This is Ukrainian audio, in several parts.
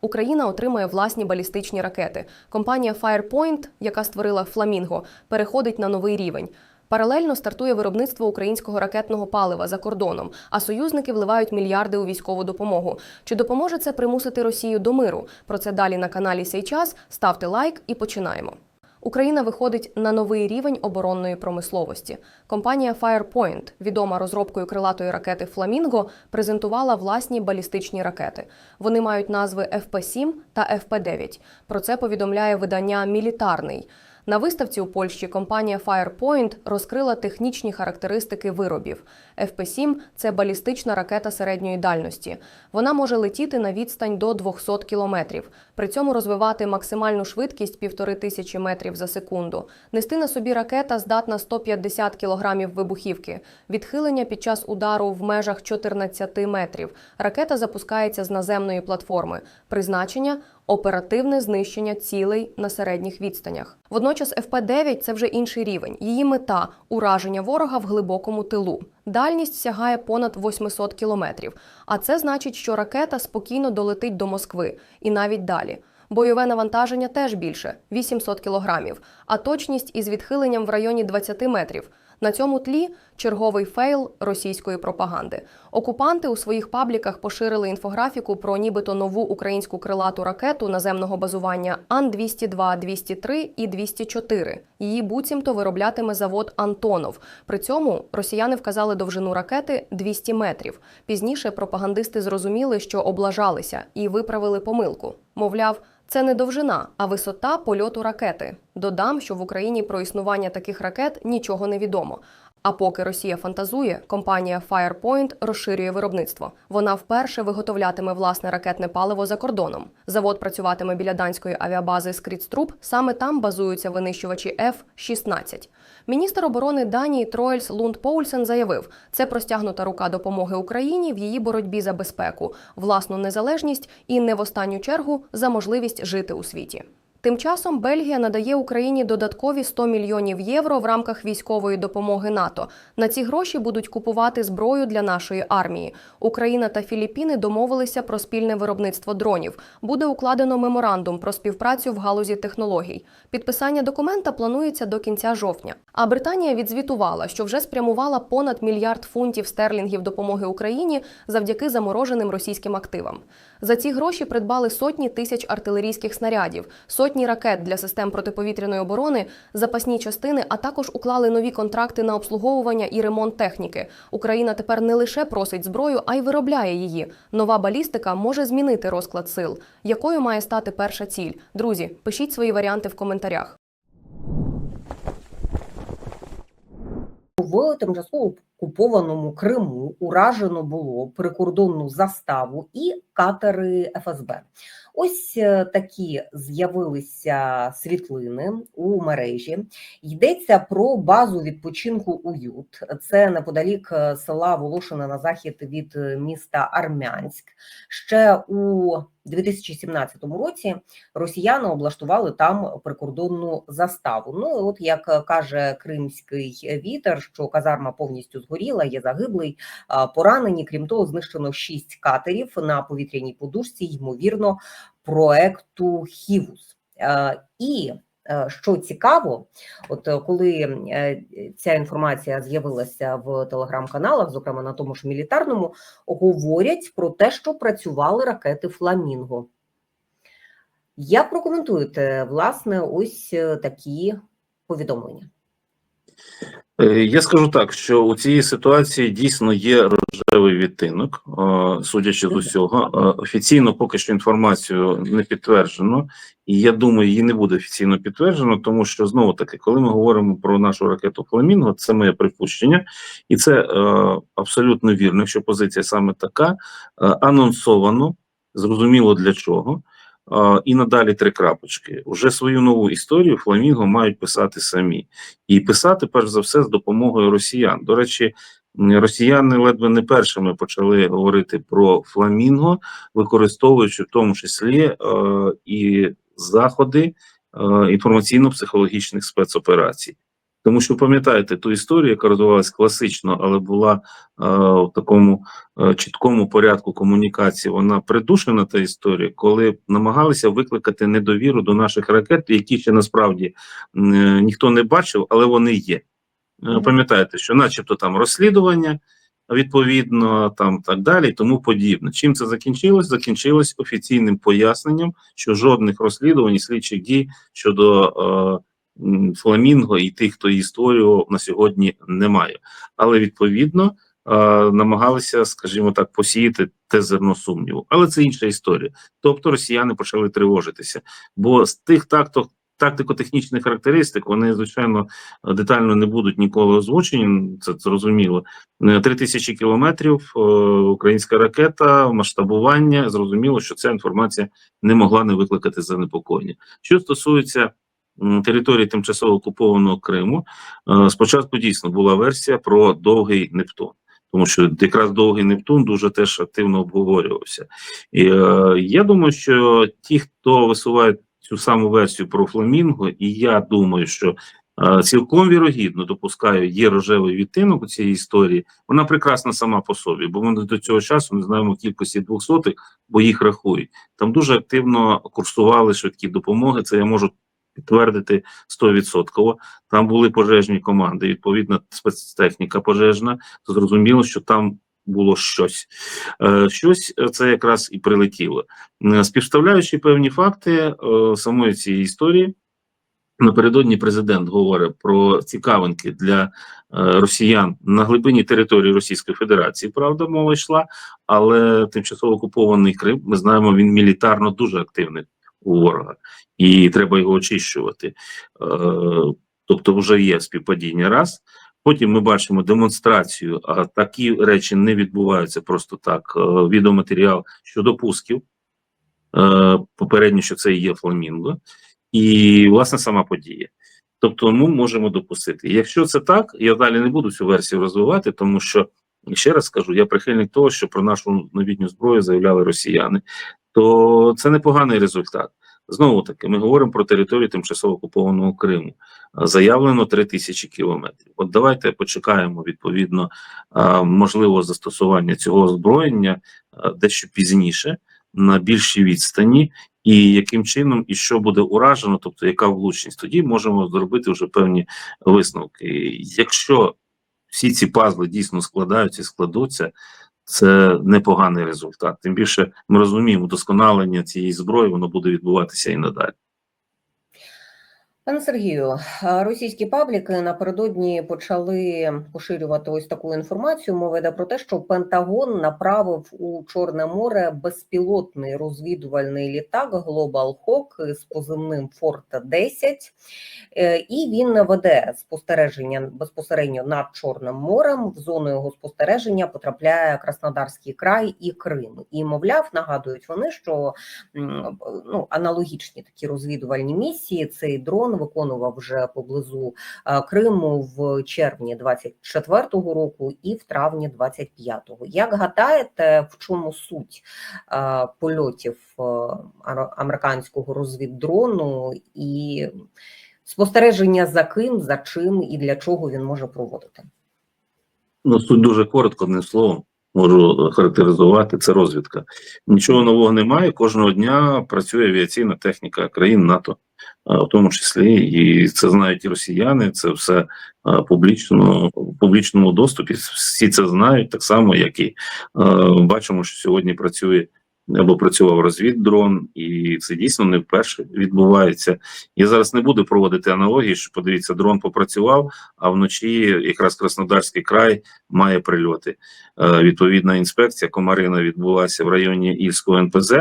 Україна отримує власні балістичні ракети. Компанія Firepoint, яка створила Фламінго, переходить на новий рівень. Паралельно стартує виробництво українського ракетного палива за кордоном, а союзники вливають мільярди у військову допомогу. Чи допоможе це примусити Росію до миру? Про це далі на каналі Сейчас. Ставте лайк і починаємо. Україна виходить на новий рівень оборонної промисловості. Компанія Firepoint, відома розробкою крилатої ракети Фламінго, презентувала власні балістичні ракети. Вони мають назви FP-7 та FP-9. Про це повідомляє видання Мілітарний. На виставці у Польщі компанія Firepoint розкрила технічні характеристики виробів. FP-7 – це балістична ракета середньої дальності. Вона може летіти на відстань до 200 кілометрів, при цьому розвивати максимальну швидкість півтори тисячі метрів за секунду. Нести на собі ракета здатна 150 кілограмів вибухівки. Відхилення під час удару в межах 14 метрів. Ракета запускається з наземної платформи. Призначення оперативне знищення цілей на середніх відстанях. Водночас ФП-9 – це вже інший рівень. Її мета ураження ворога в глибокому тилу. Дальність сягає понад 800 кілометрів. А це значить, що ракета спокійно долетить до Москви і навіть далі. Бойове навантаження теж більше 800 кілограмів, а точність із відхиленням в районі 20 метрів. На цьому тлі черговий фейл російської пропаганди. Окупанти у своїх пабліках поширили інфографіку про нібито нову українську крилату ракету наземного базування Ан-202, 203 і 204. Її буцімто вироблятиме завод Антонов. При цьому росіяни вказали довжину ракети 200 метрів. Пізніше пропагандисти зрозуміли, що облажалися і виправили помилку. Мовляв, це не довжина, а висота польоту ракети. Додам, що в Україні про існування таких ракет нічого не відомо. А поки Росія фантазує, компанія Firepoint розширює виробництво. Вона вперше виготовлятиме власне ракетне паливо за кордоном. Завод працюватиме біля данської авіабази Скрідструб. Саме там базуються винищувачі F-16. Міністр оборони Данії Троельс Лунд Поульсен заявив, це простягнута рука допомоги Україні в її боротьбі за безпеку, власну незалежність і не в останню чергу за можливість жити у світі. Тим часом Бельгія надає Україні додаткові 100 мільйонів євро в рамках військової допомоги НАТО. На ці гроші будуть купувати зброю для нашої армії. Україна та Філіппіни домовилися про спільне виробництво дронів. Буде укладено меморандум про співпрацю в галузі технологій. Підписання документа планується до кінця жовтня. А Британія відзвітувала, що вже спрямувала понад мільярд фунтів стерлінгів допомоги Україні завдяки замороженим російським активам. За ці гроші придбали сотні тисяч артилерійських снарядів, ракет для систем протиповітряної оборони, запасні частини, а також уклали нові контракти на обслуговування і ремонт техніки. Україна тепер не лише просить зброю, а й виробляє її. Нова балістика може змінити розклад сил. Якою має стати перша ціль? Друзі, пишіть свої варіанти в коментарях. В тимчасово окупованому Криму уражено було прикордонну заставу і катери ФСБ. Ось е, такі з'явилися світлини у мережі. Йдеться про базу відпочинку Уют. Це неподалік е, села Волошина на захід від е, міста Армянськ. Ще у 2017 році росіяни облаштували там прикордонну заставу. Ну от як каже кримський вітер, що казарма повністю згоріла, є загиблий, поранені. Крім того, знищено шість катерів на повітряній подушці, ймовірно, проекту Хівус. І що цікаво, от е, коли е, ця інформація з'явилася в телеграм-каналах, зокрема на тому ж мілітарному, говорять про те, що працювали ракети Фламінго. Як прокоментуєте власне ось е, такі повідомлення? Е, Я скажу так, що у цій ситуації дійсно є рожевий відтинок, е, судячи з усього. Е, Офіційно поки що інформацію не підтверджено, і я думаю, її не буде офіційно підтверджено, тому що знову таки, коли ми говоримо про нашу ракету Фламінго, це моє припущення, і це абсолютно вірно, якщо позиція саме така, анонсовано, зрозуміло для чого. І надалі три крапочки. Уже свою нову історію Фламінго мають писати самі і писати перш за все з допомогою росіян. До речі, росіяни ледве не першими почали говорити про фламінго, використовуючи в тому числі е, і заходи е, інформаційно-психологічних спецоперацій. Тому що пам'ятаєте ту історію, яка розвивалася класично, але була е, в такому е, чіткому порядку комунікації. Вона придушена та історія, коли намагалися викликати недовіру до наших ракет, які ще насправді е, ніхто не бачив, але вони є. Е, Пам'ятаєте, що, начебто, там розслідування. Відповідно, там так далі, і тому подібне. Чим це закінчилось? Закінчилось офіційним поясненням, що жодних розслідувань і слідчих дій щодо е, фламінго і тих, хто її створював на сьогодні, немає. Але відповідно намагалися, скажімо так, посіяти те зерно сумніву. Але це інша історія. Тобто росіяни почали тривожитися, бо з тих тактик, тактико-технічних характеристик вони звичайно детально не будуть ніколи озвучені. Це зрозуміло. Е, Три тисячі кілометрів е, українська ракета, масштабування. Зрозуміло, що ця інформація не могла не викликати занепокоєння. Що стосується території тимчасово окупованого Криму, е, спочатку дійсно була версія про довгий Нептун. Тому що якраз довгий Нептун дуже теж активно обговорювався. І е, я думаю, що ті, хто висуває цю саму версію про фламінго, і я думаю, що е, цілком вірогідно допускаю, є рожевий відтинок у цій історії. Вона прекрасна сама по собі, бо ми до цього часу не знаємо кількості двохсотих, бо їх рахують. Там дуже активно курсували швидкі допомоги. Це я можу підтвердити 100%. Там були пожежні команди, відповідна спецтехніка пожежна. Зрозуміло, що там було щось. Е, Щось е, це якраз і прилетіло. Е, Співставляючи певні факти самої цієї історії, напередодні президент говорить про цікавинки для росіян на глибині території Російської Федерації. Правда, мова йшла, але тимчасово окупований Крим, ми знаємо, він мілітарно дуже активний у ворога, і треба його очищувати. Е, тобто, вже є співпадіння раз. Потім ми бачимо демонстрацію, а такі речі не відбуваються просто так. Е, Відеоматеріал щодо пусків. Е, Попередньо, що це є фламінго, і власне сама подія. Тобто, ми можемо допустити. Якщо це так, я далі не буду цю версію розвивати, тому що ще раз скажу, я прихильник того, що про нашу новітню зброю заявляли росіяни, то це непоганий результат. Знову таки, ми говоримо про територію тимчасово окупованого Криму. Заявлено 3 тисячі кілометрів. От давайте почекаємо відповідно а, можливого застосування цього озброєння дещо пізніше на більшій відстані, і яким чином і що буде уражено, тобто яка влучність, тоді можемо зробити вже певні висновки. Якщо всі ці пазли дійсно складаються і складуться, це непоганий результат. Тим більше ми розуміємо, удосконалення цієї зброї воно буде відбуватися і надалі. Пане Сергію, російські пабліки напередодні почали поширювати ось таку інформацію. Мова йде про те, що Пентагон направив у Чорне море безпілотний розвідувальний літак Global Hawk з позивним Форт 10 Е, і він веде спостереження безпосередньо над Чорним морем. В зону його спостереження потрапляє Краснодарський край і Крим. І мовляв, нагадують вони, що ну аналогічні такі розвідувальні місії. Цей дрон виконував вже поблизу е, Криму в червні 24-го року і в травні 25-го. Як гадаєте, в чому суть е, польотів е, американського розвіддрону і спостереження за ким, за чим і для чого він може проводити? Ну, суть дуже коротко, одним словом, можу характеризувати. Це розвідка. Нічого нового немає. Кожного дня працює авіаційна техніка країн НАТО, в тому числі, і це знають і росіяни. Це все публічно в публічному доступі. Всі це знають, так само, як і бачимо, що сьогодні працює. Або працював розвіддрон, і це дійсно не вперше відбувається. Я зараз не буду проводити аналогії, що подивіться, дрон попрацював, а вночі якраз Краснодарський край має прильоти. Е, відповідна інспекція Комарина відбулася в районі Ільського НПЗ.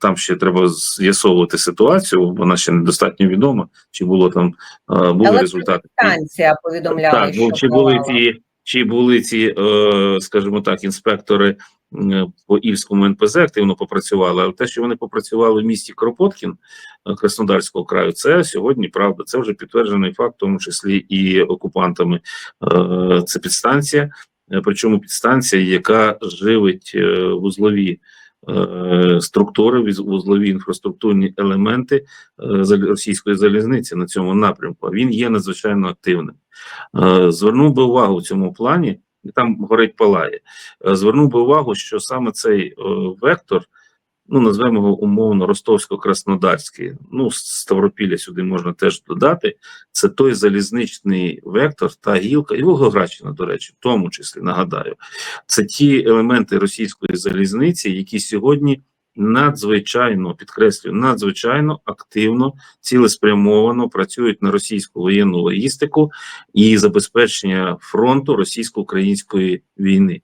Там ще треба з'ясовувати ситуацію. Вона ще недостатньо відома. Чи було там е, були Але результати? Станція повідомляла, Так, що чи були ці, чи були ці, е, скажімо так, інспектори по Ільському НПЗ активно попрацювали, але те, що вони попрацювали в місті Кропоткін е, Краснодарського краю, це сьогодні правда. Це вже підтверджений факт, в тому числі і окупантами. Е, Це підстанція, е, причому підстанція, яка живить е, вузлові. е, Структури вузлові інфраструктурні елементи е, російської залізниці на цьому напрямку. Він є надзвичайно активним. Е, Звернув би увагу в цьому плані, і там горить палає. Е, Звернув би увагу, що саме цей е, вектор, ну назвемо його умовно ростовсько-краснодарський, ну Ставропілля сюди можна теж додати. Це той залізничний вектор та гілка, і Волгоградщина, до речі, в тому числі нагадаю, це ті елементи російської залізниці, які сьогодні надзвичайно підкреслюю, надзвичайно активно, цілеспрямовано працюють на російську воєнну логістику і забезпечення фронту російсько-української війни.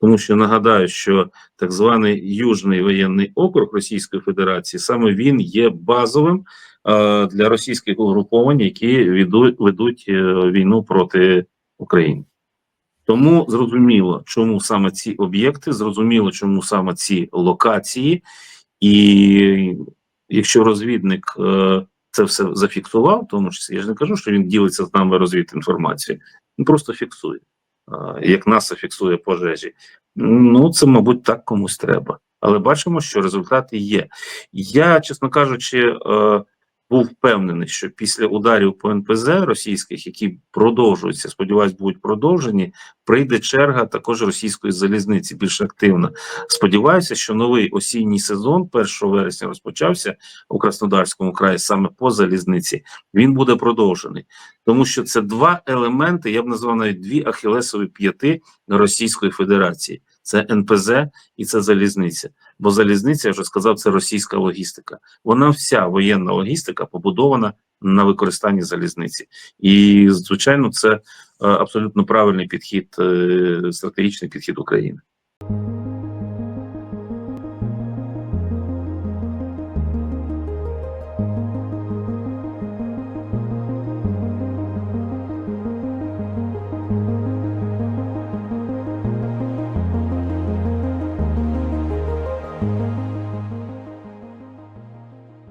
Тому що нагадаю, що так званий Южний воєнний округ Російської Федерації саме він є базовим е, для російських угруповань, які ведуть, е, війну проти України. Тому зрозуміло, чому саме ці об'єкти, зрозуміло, чому саме ці локації, і якщо розвідник е, це все зафіксував, в тому числі я ж не кажу, що він ділиться з нами розвідінформацією, він просто фіксує, е, як НАСА фіксує пожежі. Ну, це, мабуть, так комусь треба. Але бачимо, що результати є. Я, чесно кажучи, е, був впевнений, що після ударів по НПЗ російських, які продовжуються, сподіваюсь, будуть продовжені, прийде черга також російської залізниці більш активна. Сподіваюся, що новий осінній сезон 1 вересня розпочався у Краснодарському краї саме по залізниці. Він буде продовжений, тому що це два елементи, я б назвав навіть дві ахілесові п'яти Російської Федерації. Це НПЗ і це залізниця. Бо залізниця, я вже сказав, це російська логістика. Вона вся воєнна логістика побудована на використанні залізниці, і звичайно, це е, абсолютно правильний підхід, е, стратегічний підхід України.